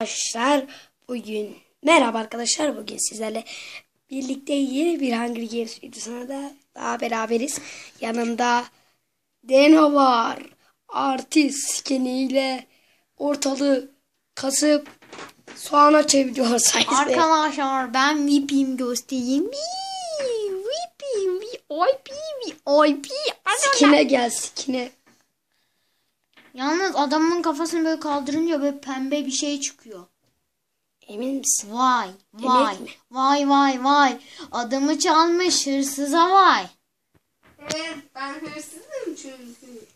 Arkadaşlar bugün merhaba arkadaşlar bugün sizlerle birlikte yeni bir Hunger Games videosuna da daha beraberiz. Yanımda Deno var. Artist skiniyle ortalığı kasıp soğana çeviriyor sayesinde. Arkadaşlar ben VIP'im göstereyim. VIP'im, VIP, VIP. Skine gel skine. Yalnız adamın kafasını böyle kaldırınca böyle pembe bir şey çıkıyor. Emin misin? Vay, vay, mi? vay, vay, vay. Adamı çalmış hırsıza vay. Evet ben hırsızım çünkü.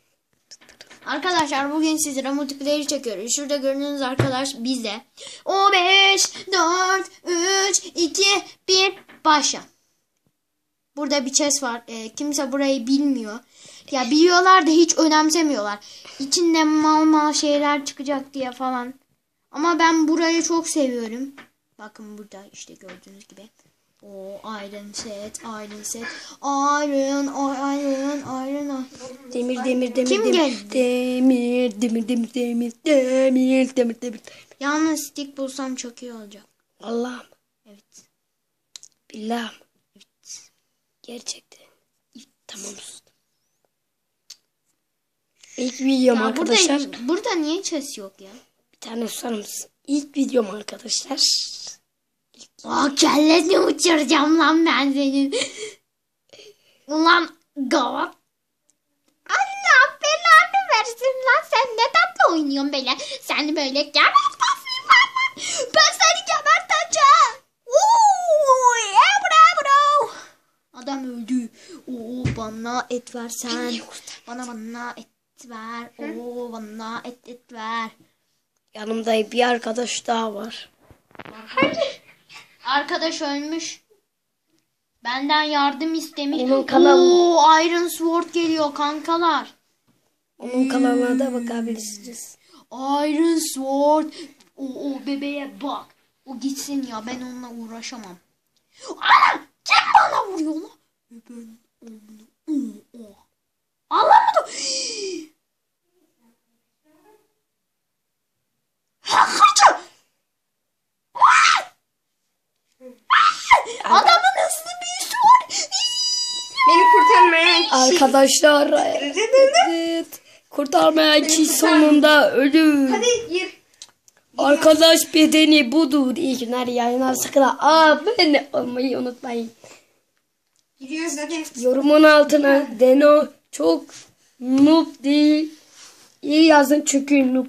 Arkadaşlar bugün sizlere multiplayer çekiyoruz. Şurada gördüğünüz arkadaş bizde. O 5, 4, 3, 2, 1 başla. Burada bir chest var. Ee, kimse burayı bilmiyor. Ya biliyorlar da hiç önemsemiyorlar. İçinde mal mal şeyler çıkacak diye falan. Ama ben burayı çok seviyorum. Bakın burada işte gördüğünüz gibi. O iron set, iron set, iron, iron, iron. Demir demir demir Kim demir. geldi? Demir demir demir demir demir demir demir. Yalnız stick bulsam çok iyi olacak. Allah'ım Evet. billah. Gerçekten. Tamam sustum. İlk videom Ya arkadaşlar. burada, burada niye chest yok ya? Bir tane susar mısın? İlk videom arkadaşlar. Aa kellesini uçuracağım lan ben senin. Ulan gavat. Allah belanı versin lan sen ne tatlı oynuyorsun böyle. Sen böyle gebertmesin Öldü. Oo bana et versen. Bana bana et ver. Oo bana et et ver. Yanımda bir arkadaş daha var. Arkadaş ölmüş. Benden yardım istemiş. Onun kanalı- Oo, Iron Sword geliyor kankalar. Onun kanalına da bakabilirsiniz. Iron Sword. O, o bebeğe bak. O gitsin ya ben onunla uğraşamam. Ana! Kim bana vuruyor lan? E Ben onu. Anlamadım. Kaçın. Adamın hızlı büyüsü var. Beni kurtarmayan kişi. Arkadaşlar evet, kurtarmayan kişi sonunda ölür. Hadi gir. Arkadaş bedeni budur. İyi günler yayınlar sakın abone olmayı unutmayın. Giriyoruz hadi. Yorumun altına Deno çok noob değil. İyi yazın çünkü noob.